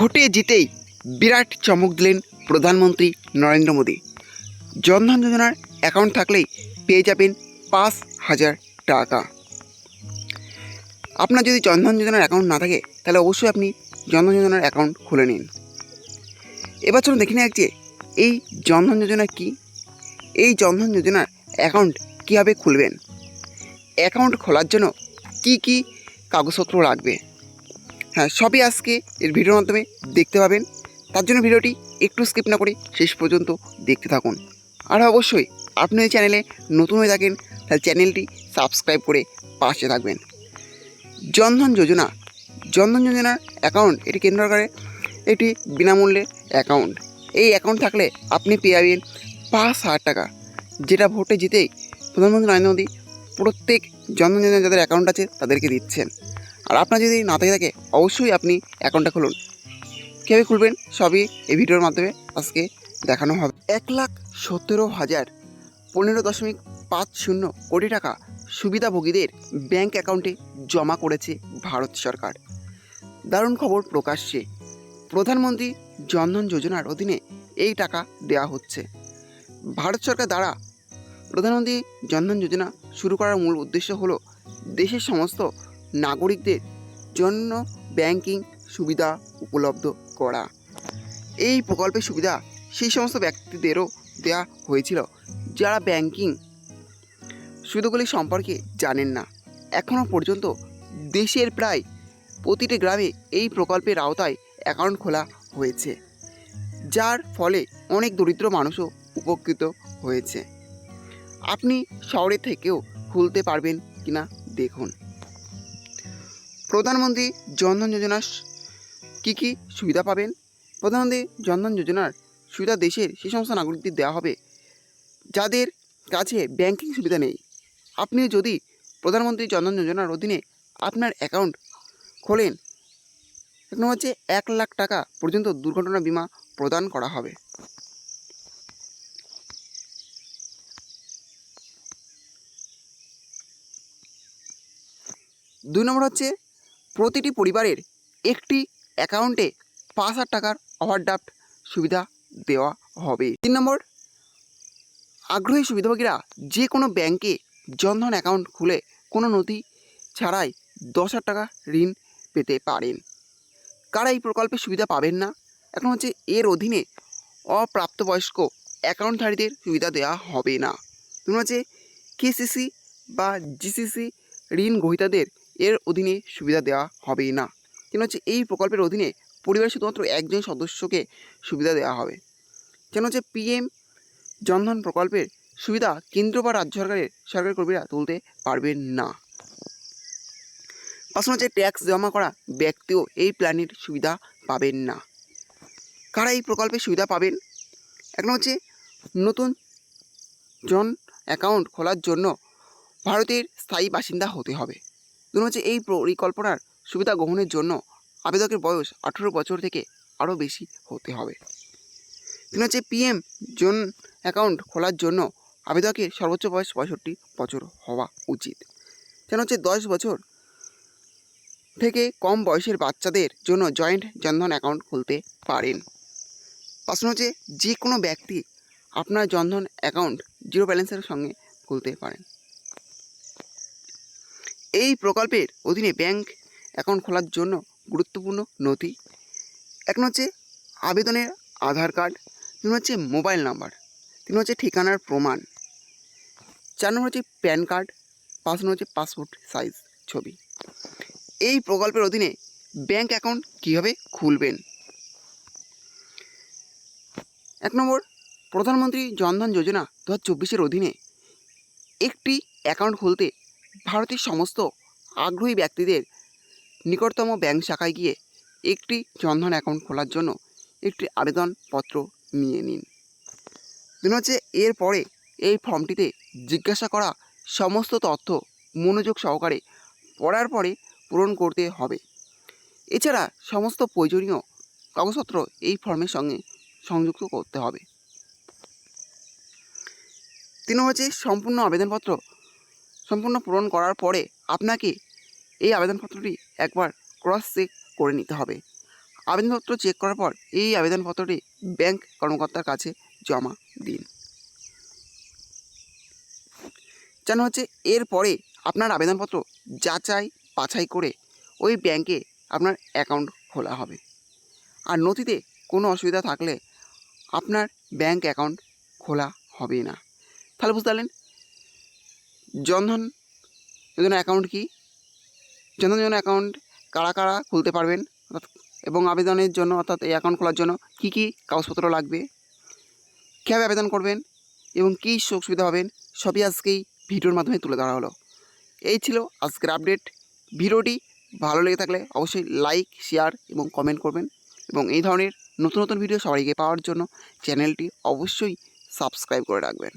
ভোটে জিতেই বিরাট চমক দিলেন প্রধানমন্ত্রী নরেন্দ্র মোদী। জনধন যোজনার অ্যাকাউন্ট থাকলেই পেয়ে যাবেন পাঁচ হাজার টাকা। আপনার যদি জনধন যোজনার অ্যাকাউন্ট না থাকে, তাহলে অবশ্যই আপনি জনধন যোজনার অ্যাকাউন্ট খুলে নিন। এবার দেখে নেওয়া যে, এই জনধন যোজনা কি? এই জনধন যোজনার অ্যাকাউন্ট কীভাবে খুলবেন? অ্যাকাউন্ট খোলার জন্য কি কি কাগজপত্র লাগবে? হ্যাঁ সবই আজকে এর ভিডিওর মাধ্যমে দেখতে পাবেন। তার জন্য ভিডিওটি একটু স্কিপ না করে শেষ পর্যন্ত দেখতে থাকুন। আর অবশ্যই আপনি এই চ্যানেলে নতুন হয়ে থাকেন, তাহলে চ্যানেলটি সাবস্ক্রাইব করে পাশে থাকবেন। জনধন যোজনা, জনধন যোজনার অ্যাকাউন্ট এটি কেন্দ্র সরকারের একটি বিনামূল্যে অ্যাকাউন্ট এই অ্যাকাউন্ট থাকলে আপনি পেয়ে যাবেন পাঁচ হাজার টাকা, যেটা ভোটে জিতেই প্রধানমন্ত্রী নরেন্দ্র মোদী প্রত্যেক জনধন যোজনা যাদের অ্যাকাউন্ট আছে তাদেরকে দিচ্ছেন। আর আপনার যদি না থেকে থাকে, অবশ্যই আপনি অ্যাকাউন্টটা খুলুন। কীভাবে খুলবেন সবই এই ভিডিওর মাধ্যমে আজকে দেখানো হবে। এক লাখ সতেরো হাজার পনেরো দশমিক পাঁচ শূন্য কোটি টাকা সুবিধাভোগীদের ব্যাংক অ্যাকাউন্টে জমা করেছে ভারত সরকার। দারুণ খবর প্রকাশ্যে। প্রধানমন্ত্রী জনধন যোজনার অধীনে এই টাকা দেওয়া হচ্ছে। ভারত সরকার দ্বারা প্রধানমন্ত্রী জনধন যোজনা শুরু করার মূল উদ্দেশ্য হলো দেশের সমস্ত নাগরিকদের জন্য ব্যাংকিং সুবিধা উপলব্ধ করা। এই প্রকল্পের সুবিধা সেই সমস্ত ব্যক্তিদেরও দেওয়া হয়েছিল, যারা ব্যাংকিং সুবিধাগুলি সম্পর্কে জানেন না। এখনও পর্যন্ত দেশের প্রায় প্রতিটি গ্রামে এই প্রকল্পের আওতায় অ্যাকাউন্ট খোলা হয়েছে, যার ফলে অনেক দরিদ্র মানুষও উপকৃত হয়েছে। আপনি শহরে থেকেও খুলতে পারবেন কিনা দেখুন। প্রধানমন্ত্রী জনধন যোজনার কী কী সুবিধা পাবেন? প্রধানমন্ত্রী জনধন যোজনার সুবিধা দেশের সেই সমস্ত নাগরিকদের দেওয়া হবে। যাদের কাছে ব্যাংকিং সুবিধা নেই। আপনি যদি প্রধানমন্ত্রী জনধন যোজনার অধীনে আপনার অ্যাকাউন্ট খোলেন এখন হচ্ছে এক লাখ টাকা পর্যন্ত দুর্ঘটনা বিমা প্রদান করা হবে। দুই নম্বর হচ্ছে প্রতিটি পরিবারের একটি অ্যাকাউন্টে পাঁচ হাজার টাকার ওভারড্রাফট সুবিধা দেওয়া হবে। তিন নম্বর, আগ্রহী সুবিধাভোগীরা যে কোনো ব্যাংকে জনধন অ্যাকাউন্ট খুলে কোনো নথি ছাড়াই দশ হাজার টাকা ঋণ পেতে পারেন। কারা এই প্রকল্পের সুবিধা পাবেন না? এখন হচ্ছে এর অধীনে অপ্রাপ্তবয়স্ক অ্যাকাউন্টধারীদের সুবিধা দেওয়া হবে না। তুমি হচ্ছে কেসিসি বা জিসিসি ঋণ গ্রহীতাদের এর অধীনে সুবিধা দেওয়া হবে না। কেন হচ্ছে এই প্রকল্পের অধীনে পরিবারের শুধুমাত্র একজন সদস্যকে সুবিধা দেওয়া হবে। কেন হচ্ছে পিএম জনধন প্রকল্পের সুবিধা কেন্দ্র বা রাজ্য সরকারের, সরকারি কর্মীরা তুলতে পারবেন না। পাশাপাশি হচ্ছে ট্যাক্স জমা করা ব্যক্তিও এই প্ল্যানের সুবিধা পাবেন না। কারা এই প্রকল্পের সুবিধা পাবেন? এখন হচ্ছে নতুন জন অ্যাকাউন্ট খোলার জন্য ভারতের স্থায়ী বাসিন্দা হতে হবে। দুই হচ্ছে এই পরিকল্পনার সুবিধা গ্রহণের জন্য আবেদকের বয়স আঠেরো বছর থেকে আরও বেশি হতে হবে। তিন হচ্ছে পিএম জন অ্যাকাউন্ট খোলার জন্য আবেদকের সর্বোচ্চ বয়স পঁয়ষট্টি বছর হওয়া উচিত। কেন হচ্ছে দশ বছর থেকে কম বয়সের বাচ্চাদের জন্য জয়েন্ট জনধন অ্যাকাউন্ট খুলতে পারেন। প্রশ্ন হচ্ছে যে কোনো ব্যক্তি আপনার জনধন অ্যাকাউন্ট জিরো ব্যালেন্সের সঙ্গে খুলতে পারেন। এই প্রকল্পের অধীনে ব্যাংক অ্যাকাউন্ট খোলার জন্য গুরুত্বপূর্ণ নথি। এখন হচ্ছে আবেদনের আধার কার্ড তিন হচ্ছে মোবাইল নাম্বার তিন হচ্ছে ঠিকানার প্রমাণ, চার নম্বর হচ্ছে প্যান কার্ড পাঁচ নম্বর হচ্ছে পাসপোর্ট সাইজ ছবি। এই প্রকল্পের অধীনে ব্যাংক অ্যাকাউন্ট কীভাবে খুলবেন? এক নম্বর, প্রধানমন্ত্রী জনধন যোজনা দু হাজার চব্বিশের অধীনে একটি অ্যাকাউন্ট খুলতে ভারতের সমস্ত আগ্রহী ব্যক্তিদের নিকটতম ব্যাংক শাখায় গিয়ে একটি জনধন অ্যাকাউন্ট খোলার জন্য একটি আবেদনপত্র নিয়ে নিন। দিন হচ্ছে এরপরে এই ফর্মটিতে জিজ্ঞাসা করা সমস্ত তথ্য মনোযোগ সহকারে পড়ার পরে পূরণ করতে হবে। এছাড়া সমস্ত প্রয়োজনীয় কাগজপত্র এই ফর্মের সঙ্গে সংযুক্ত করতে হবে। তিন হচ্ছে সম্পূর্ণ আবেদনপত্র সম্পূর্ণ পূরণ করার পরে আপনাকে এই আবেদনপত্রটি একবার ক্রস চেক করে নিতে হবে। আবেদনপত্র চেক করার পর এই আবেদনপত্রটি ব্যাংক কর্মকর্তার কাছে জমা দিন। যেন হচ্ছে এরপরে আপনার আবেদনপত্র যাচাই বাছাই করে ওই ব্যাংকে আপনার অ্যাকাউন্ট খোলা হবে। আর নথিতে কোনো অসুবিধা থাকলে আপনার ব্যাংক অ্যাকাউন্ট খোলা হবে না। তাহলে বুঝতে পারলেন জনধন যোজনা অ্যাকাউন্ট কি? জনধন যোজনা অ্যাকাউন্ট কারা কারা খুলতে পারবেন? এবং আবেদনের জন্য, অর্থাৎ এই অ্যাকাউন্ট খোলার জন্য কী কী কাগজপত্র লাগবে? কীভাবে আবেদন করবেন? এবং কী সুযোগ সুবিধা পাবেন? সবই আজকেই ভিডিওর মাধ্যমে তুলে ধরা হলো। এই ছিল আজকের আপডেট ভিডিওটি ভালো লেগে থাকলে অবশ্যই লাইক শেয়ার এবং কমেন্ট করবেন। এবং এই ধরনের নতুন নতুন ভিডিও সবাইকে পাওয়ার জন্য চ্যানেলটি অবশ্যই সাবস্ক্রাইব করে রাখবেন।